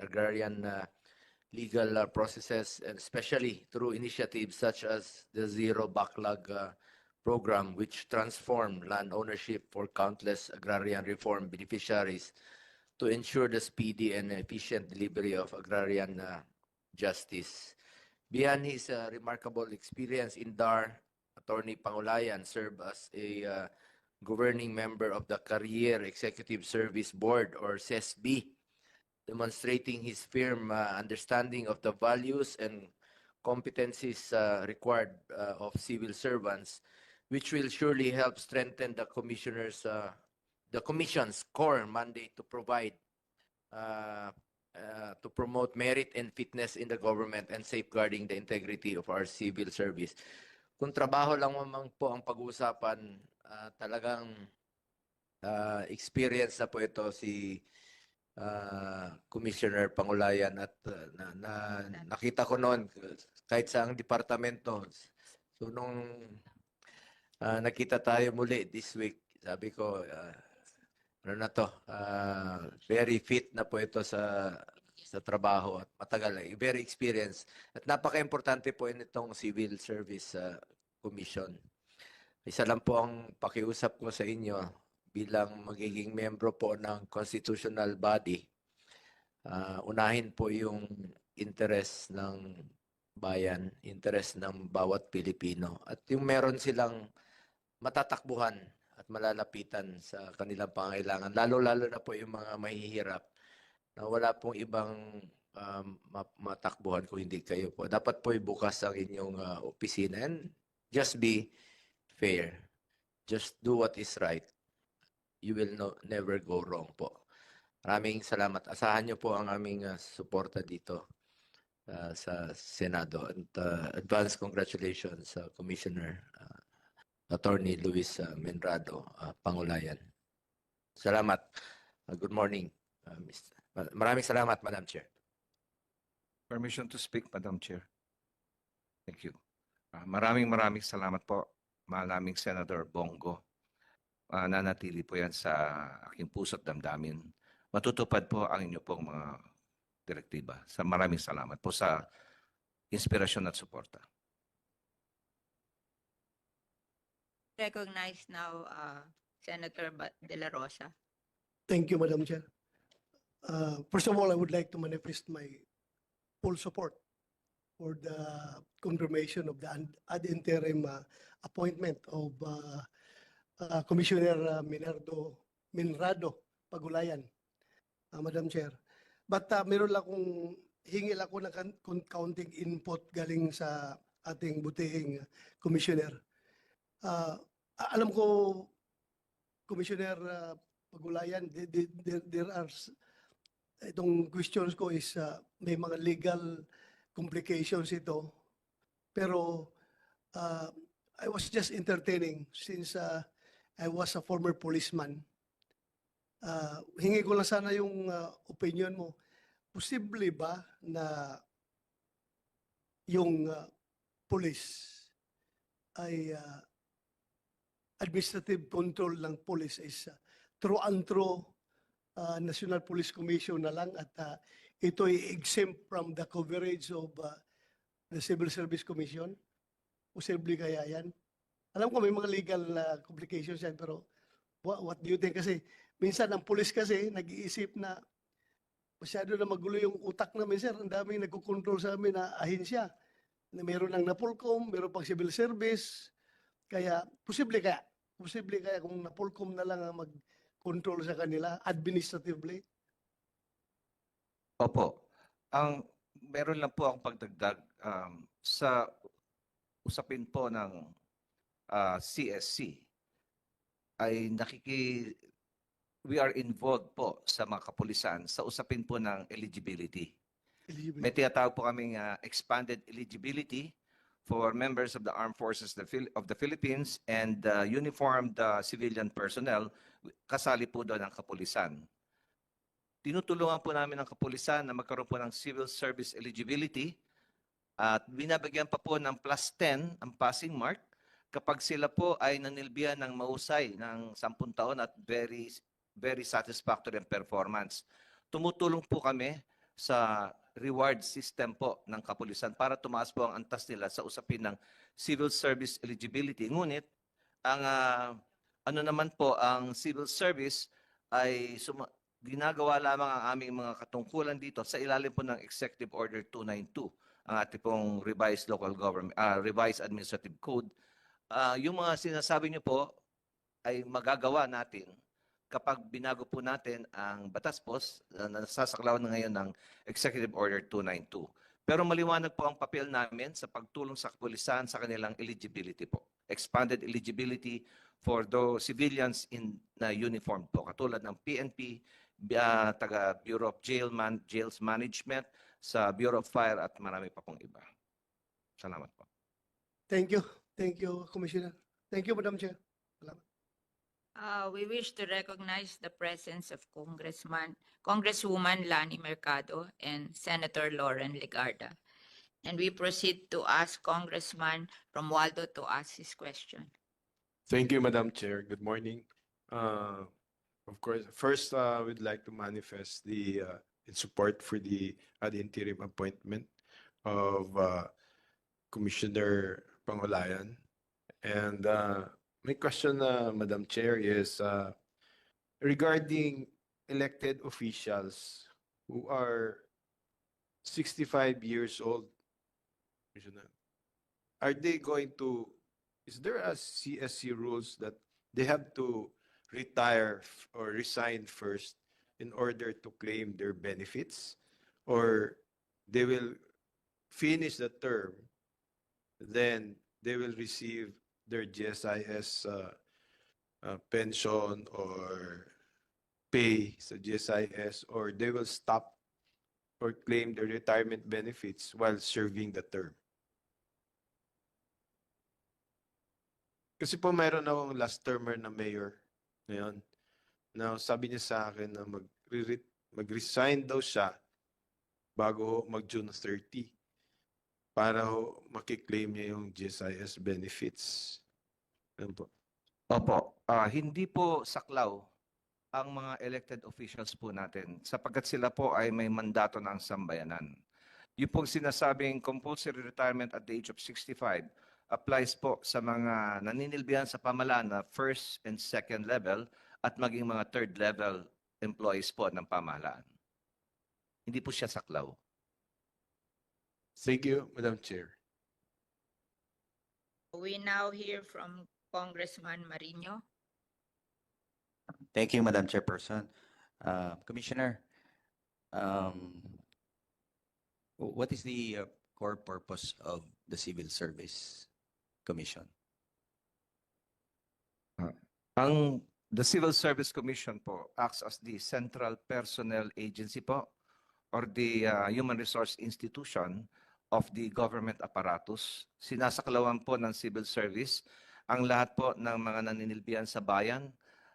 agrarian uh, legal uh, processes, and especially through initiatives such as the Zero Backlog uh, program, which transformed land ownership for countless agrarian reform beneficiaries to ensure the speedy and efficient delivery of agrarian uh, justice. Beyond his remarkable experience in DAR, Attorney Pangulayan served as a governing member of the Career Executive Service Board or CESB, demonstrating his firm uh, understanding of the values and competencies uh, required uh, of civil servants, which will surely help strengthen the commissioners, uh, the commission's core mandate to provide, uh, uh, to promote merit and fitness in the government and safeguarding the integrity of our civil service. Kung trabaho lang naman po ang pag-uusapan, ah, talagang ah, experience na po ito si ah, Commissioner Pangulayan at ah, na, na nakita ko noon kahit sa ang departamento. So nung ah, nakita tayo muli this week, sabi ko ah, ano na to, ah, very fit na po ito sa sa trabaho at matagal, eh, very experienced. At napaka-importante po nitong Civil Service ah, Commission. Isa lang po ang pakiusap ko sa inyo bilang magiging membro po ng constitutional body. Ah, unahin po yung interest ng bayan, interest ng bawat Pilipino. At yung meron silang matatakbuhan at malalapitan sa kanilang pangailangan. Lalo-lalo na po yung mga mahihirap na wala pong ibang um, ma- matakbuhan kung hindi kayo po. Dapat po bukas ang inyong ah, opisina and just be fair. Just do what is right. You will no, never go wrong po. Maraming salamat. Asahan niyo po ang aming ah, suporta dito ah, sa Senado. And ah, advance congratulations sa Commissioner ah, Attorney Luis ah, Menrado, ah, Pangulayan. Salamat. Ah, good morning. ah, Mr. Ma- Maraming salamat, Madam Chair. Permission to speak, Madam Chair. Thank you. Ah, maraming maraming salamat po, malaming Senator Bongo. Ah, nanatili po yan sa aking puso't damdamin. Matutupad po ang inyo pong mga direktiba. Sa maraming salamat po sa inspirasyon at suporta. Recognize now uh, Senator De La Rosa. Thank you, Madam Chair. Uh, First of all, I would like to manifest my full support for the confirmation of the ad- ad interim uh, appointment of uh, uh, Commissioner uh, Minardo, Minrado Pagulayan, uh, Madam Chair. But uh, meron lang akong hingil ako ng counting input galing sa ating butihing commissioner. Uh, alam ko, Commissioner uh, Pagulayan, the- the- there, there are, itong questions ko is uh, may mga legal complications ito. Pero uh, I was just entertaining since uh, I was a former policeman. Uh, hingi ko lang sana yung uh, opinion mo. Posible ba na yung uh, police ay uh, administrative control ng police is uh, through and through uh, National Police Commission na lang at uh, ito ay exempt from the coverage of uh, the Civil Service Commission? Posible kaya yan? Alam ko may mga legal na complications yan pero what, what do you think? Kasi minsan ang police kasi nag-iisip na masyado na magulo yung utak namin sir. Ang daming nagkukontrol sa amin na ahensya. Na meron lang na Pulcom, meron pang civil service. Kaya posible kaya? Posible kaya kung na Pulcom na lang ang mag-control sa kanila administratively? Opo. Ang meron lang po akong pagdagdag um, sa usapin po ng ah, CSC ay nakiki we are involved po sa mga kapulisan sa usapin po ng eligibility. Eligibility. May tinatawag po kaming ah, expanded eligibility for members of the Armed Forces of the Philippines and uh, uniformed uh, civilian personnel kasali po doon ang kapulisan. Tinutulungan po namin ang kapulisan na magkaroon po ng civil service eligibility at binabagyan pa po ng plus 10 ang passing mark kapag sila po ay nanilbihan ng mahusay ng 10 taon at very very satisfactory ang performance. Tumutulong po kami sa reward system po ng kapulisan para tumaas po ang antas nila sa usapin ng civil service eligibility. Ngunit, ang ah, ano naman po, ang civil service ay suma- ginagawa lamang ang aming mga katungkulan dito sa ilalim po ng Executive Order 292, ang ating pong revised local government, ah, revised administrative code. Ah, yung mga sinasabi niyo po ay magagawa natin kapag binago po natin ang batas po na nasasaklawan na ngayon ng Executive Order 292. Pero maliwanag po ang papel namin sa pagtulong sa kapulisan sa kanilang eligibility po. Expanded eligibility for those civilians in na uniform po, katulad ng PNP, ah, taga Bureau of Jail Man, Jails Management, sa Bureau of Fire at marami pa pong iba. Salamat po. Thank you. Thank you, Commissioner. Thank you, Madam Chair. Uh, we wish to recognize the presence of Congressman, Congresswoman Lani Mercado and Senator Lauren Legarda. And we proceed to ask Congressman Romualdo to ask his question. Thank you, Madam Chair. Good morning. Uh, Of course, first, uh, we'd like to manifest the, uh, in support for the ad interim appointment of uh, Commissioner Pangolayan. And uh, my question, Madam Chair, is uh, regarding elected officials who are 65 years old. Are they going to is there a CSC rules that they have to retire or resign first in order to claim their benefits? Or they will finish the term, then they will receive their GSIS uh, uh, pension or pay sa GSIS, or they will stop or claim their retirement benefits while serving the term? Kasi po mayroon akong last termer na mayor ngayon. Na sabi niya sa akin na mag mag-resign daw siya bago mag-June 30 para ho makiklaim niya yung GSIS benefits. Yan po. Opo, ah, hindi po saklaw ang mga elected officials po natin sapagkat sila po ay may mandato ng sambayanan. Yung pong sinasabing compulsory retirement at the age of 65 applies po sa mga naninilbihan sa pamahalaan na first and second level at maging mga third level employees po ng pamahalaan. Hindi po siya saklaw. Thank you, Madam Chair. We now hear from Congressman Marino. Thank you, Madam Chairperson. Uh, Commissioner, um, wh- what is the uh, core purpose of the Civil Service Commission? Ang the Civil Service Commission po acts as the central personnel agency po or the uh, human resource institution of the government apparatus. Sinasaklawan po ng civil service ang lahat po ng mga naninilbihan sa bayan,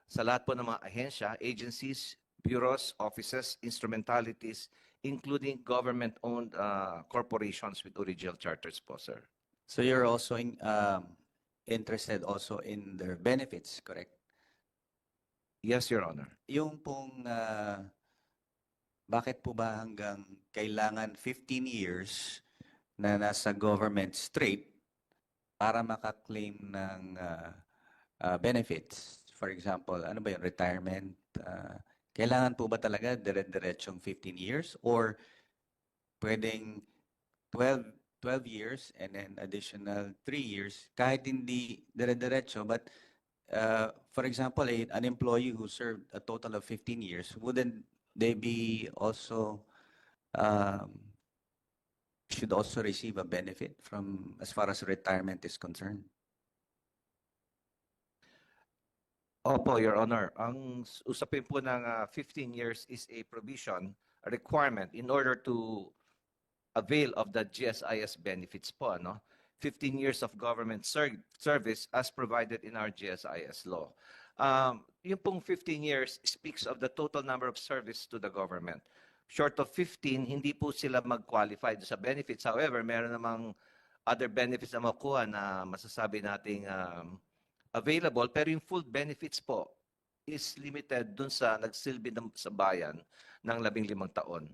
sa lahat po ng mga ahensya, agencies, bureaus, offices, instrumentalities, including government-owned uh, corporations with original charters po, sir. So you're also in, um, interested also in their benefits, correct? Yes, Your Honor. Yung pong, uh, bakit po ba hanggang kailangan 15 years na nasa government straight para makaklaim ng uh, uh, benefits? For example, ano ba yun, retirement? Uh, kailangan po ba talaga dire-diretsong 15 years? Or pwedeng 12, 12 years and then additional 3 years kahit hindi dire-diretso but uh, for example, a, an employee who served a total of 15 years, wouldn't they be also, um, should also receive a benefit from, as far as retirement is concerned? Opo, Your Honor. Ang usapin po ng ah, 15 years is a provision, a requirement in order to avail of the GSIS benefits po, ano? 15 years of government ser- service as provided in our GSIS law. Um, yung pong 15 years speaks of the total number of service to the government. Short of 15, hindi po sila mag-qualify sa benefits. However, meron namang other benefits na makuha na masasabi nating um, available pero yung full benefits po is limited dun sa nagsilbi ng, sa bayan ng labing limang taon.